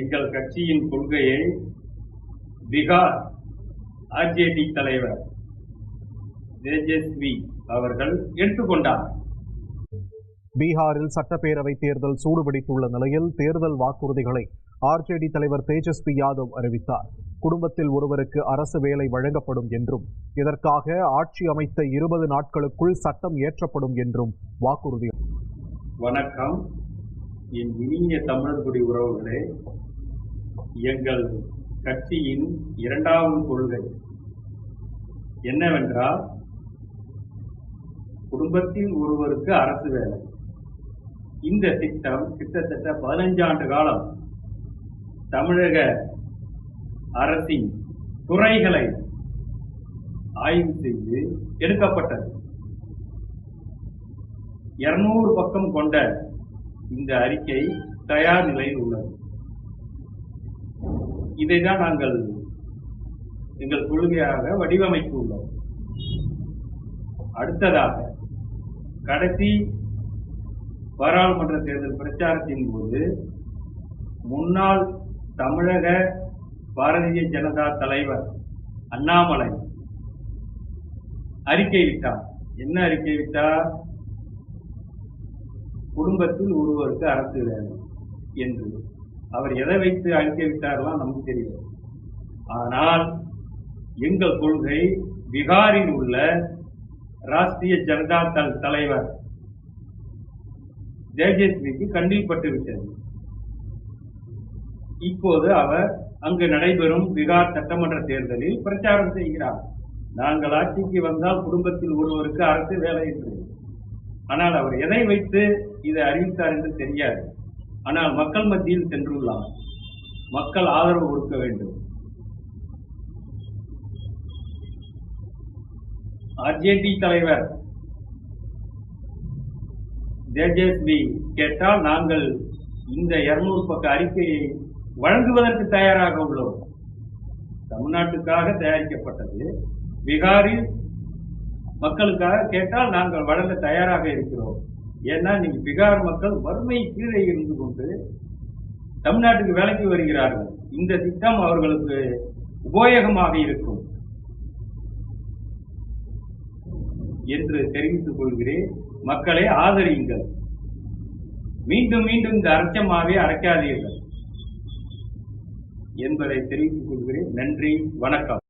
எங்கள் கட்சியின் கொள்கையை பீகார் ஆர்ஜேடி தலைவர் தேஜஸ்வி அவர்கள் எடுத்துக்கொண்டார் பீகாரில் சட்டப்பேரவை தேர்தல் சூடுபிடித்துள்ள நிலையில் தேர்தல் வாக்குறுதிகளை ஆர்ஜேடி தலைவர் தேஜஸ்வி யாதவ் அறிவித்தார். குடும்பத்தில் ஒருவருக்கு அரசு வேலை வழங்கப்படும் என்றும் இதற்காக ஆட்சி அமைத்த இருபது நாட்களுக்குள் சட்டம் இயற்றப்படும் என்றும் வாக்குறுதி. வணக்கம். என் இனிய தமிழர்குடி உறவுகளே எங்கள் கட்சியின் இரண்டாவது கொள்கை என்னவென்றால் குடும்பத்தில் ஒருவருக்கு அரசு வேலை. இந்த திட்டம் கிட்டத்தட்ட பதினைஞ்சு ஆண்டு காலம் தமிழக அரசின் துறைகளை ஆய்வு செய்து எடுக்கப்பட்டது. இருநூறு பக்கம் கொண்ட இந்த அறிக்கை தயார் நிலையில் உள்ளது. இதைதான் நாங்கள் எங்கள் கொள்கையாக வடிவமைத்துள்ளோம் அடுத்ததாக கடைசி பாராளுமன்ற தேர்தல் பிரச்சாரத்தின் போது முன்னாள் தமிழக பாரதிய ஜனதா தலைவர் அண்ணாமலை அறிக்கை விட்டார். என்ன அறிக்கை விட்டார்? குடும்பத்தில் ஒருவருக்கு அரசு வேண்டும் என்று. அவர் எதை வைத்து அழிக்க விட்டாரெல்லாம் நமக்கு தெரியல ஆனால் எங்கள் கொள்கை பீகாரில் உள்ள ராஷ்டிரிய ஜனதா தள் தலைவர் தேஜஸ்விக்கு கண்ணில் பட்டுவிட்டது இப்போது அவர் அங்கு நடைபெறும் பீகார் சட்டமன்ற தேர்தலில் பிரச்சாரம் செய்கிறார். நாங்கள் ஆட்சிக்கு வந்தால் குடும்பத்தில் ஒருவருக்கு அரசு வேலை என்று ஆனால் அவர் எதை வைத்து இதை அறிவித்தார் என்று தெரியாது. ஆனால் மக்கள் மத்தியில் சென்றுள்ளார் மக்கள் ஆதரவு கொடுக்க வேண்டும். ஆர்ஜேடி தலைவர் தேஜஸ்வி கேட்டால் நாங்கள் இந்த இருநூறு பக்க அறிக்கையை வழங்குவதற்கு தயாராக உள்ளோம். தமிழ்நாட்டுக்காக தயாரிக்கப்பட்டது. பீகாரில் மக்களுக்காக கேட்டால் நாங்கள் வழங்க தயாராக இருக்கிறோம். ஏன்னா நீங்க பீகார் மக்கள் வறுமை கீழே இருந்து கொண்டு தமிழ்நாட்டுக்கு வேலைக்கு வருகிறார்கள். இந்த திட்டம் அவர்களுக்கு உபயோகமாக இருக்கும். என்று தெரிவித்துக் கொள்கிறேன். மக்களை ஆதரியுங்கள். மீண்டும் மீண்டும் இந்த அரைச்சமாவே அரைக்காதீர்கள். என்பதை தெரிவித்துக் கொள்கிறேன். நன்றி. வணக்கம்.